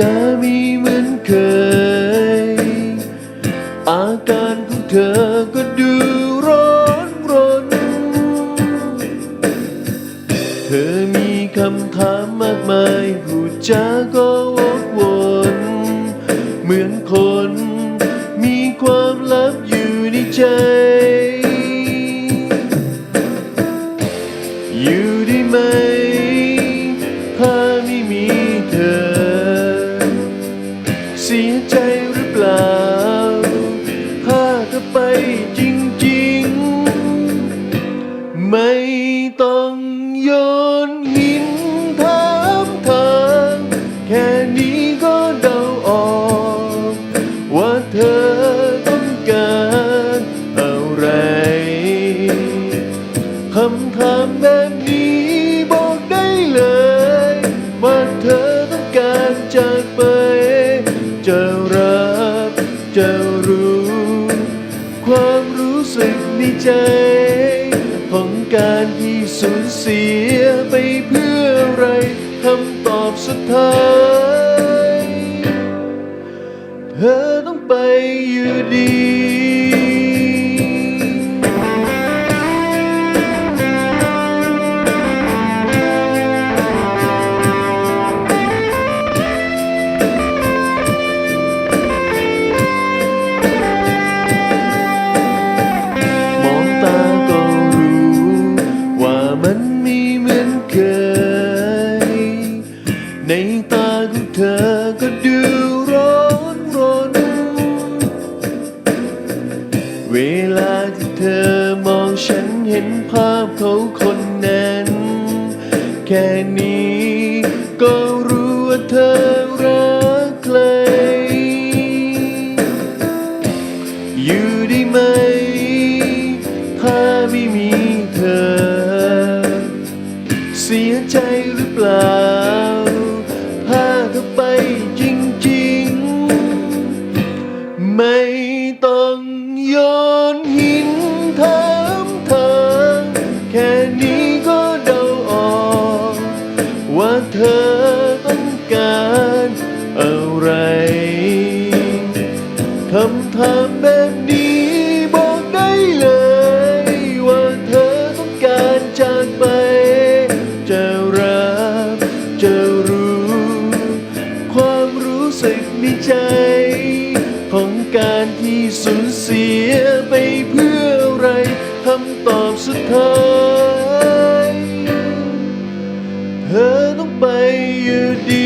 จะมีเหมือนเคย อาการของเธอก็ดูร้อนรน เธอมีคำถามมากมายพูดจาก็วกวนเหมือนคน มีความลับอยู่ในใจอยู่ได้ไหม หรือเปล่า ถ้าเธอไปจริงๆ ไม่ต้องโยนหินถามทางแค่นี้ก็เดาออก ว่าเธอต้องการอะไรคำถามแบบนี้บอกได้เลย ว่าเธอต้องการจากไปจะ จะรู้ ความรู้สึกในใจ ของการที่สูญเสียไปเพื่ออะไรคำตอบสุดท้าย เธอต้องไปอยู่ดี เวลาที่เธอมองฉันเห็นภาพเขาคนนั้น แค่นี้ก็รู้ว่าเธอ แค่นี้ก็เดาออกว่าเธอต้องการอะไรคำถามแบบนี้บอกได้เลยว่าเธอต้องการจากไป จะรับจะรู้ ความรู้สึกในใจ ของการที่สูญเสียไปเพื่อ เธ